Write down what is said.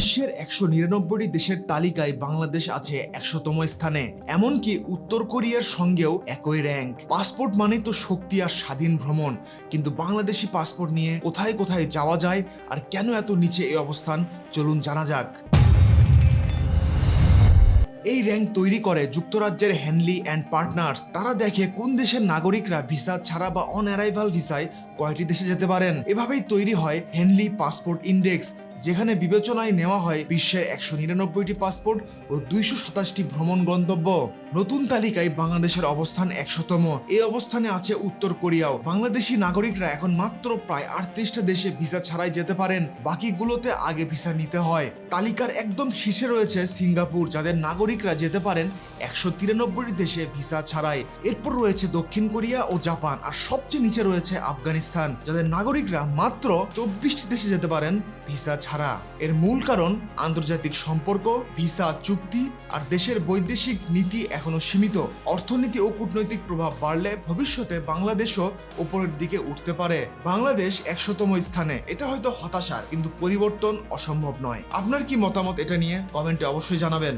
বিশ্বের একশো নিরানব্বইটি দেশের তালিকায় বাংলাদেশ আছে একশোতম স্থানে। এমনকি উত্তর কোরিয়ার সঙ্গেও একই র্যাঙ্ক পাসপোর্ট মানে তো শক্তি আর স্বাধীন ভ্রমণ। কিন্তু বাংলাদেশি পাসপোর্ট নিয়ে কোথায় কোথায় যাওয়া যায় আর কেন এত নিচে এই অবস্থান, চলুন জানা যাক। এই র্যাঙ্ক তৈরি করে যুক্তরাজ্যের হ্যানলি অ্যান্ড পার্টনার্স তারা দেখে কোন দেশের নাগরিকরা ভিসা ছাড়া বা অন অ্যারাইভাল ভিসায় কয়টি দেশে যেতে পারেন। এভাবেই তৈরি হয় হ্যানলি পাসপোর্ট ইন্ডেক্স যেখানে বিবেচনায় নেওয়া হয় বিশ্বের একশো নিরানব্বইটি পাসপোর্ট ও দুইশো সাতাশটি ভ্রমণ গন্তব্য। নতুন তালিকায় বাংলাদেশের অবস্থান একশোতম। এই অবস্থানে আছে উত্তর কোরিয়াও। বাংলাদেশি নাগরিকরা এখন মাত্র প্রায় আটত্রিশটা দেশে ভিসা ছাড়াই যেতে পারেন। বাকিগুলোতে আগে ভিসা নিতে হয়। তালিকার একদম শীর্ষে রয়েছে সিঙ্গাপুর, যাদের নাগরিকরা যেতে পারেন একশো তিরানব্বইটি দেশে ভিসা ছাড়াই। এরপর রয়েছে দক্ষিণ কোরিয়া ও জাপান। আর সবচেয়ে নিচে রয়েছে আফগানিস্তান, যাদের নাগরিকরা মাত্র চব্বিশটি দেশে যেতে পারেন ভিসা ছাড়া। এর মূল কারণ আন্তর্জাতিক সম্পর্ক, ভিসা চুক্তি আর দেশের বৈদেশিক নীতি এখনও সীমিত। অর্থনীতি ও কূটনৈতিক প্রভাব বাড়লে ভবিষ্যতে বাংলাদেশও ওপরের দিকে উঠতে পারে। বাংলাদেশ একশোতম স্থানে। এটা হয়তো হতাশার, কিন্তু পরিবর্তন অসম্ভব নয়। আপনার কি মতামত এটা নিয়ে? কমেন্টে অবশ্যই জানাবেন।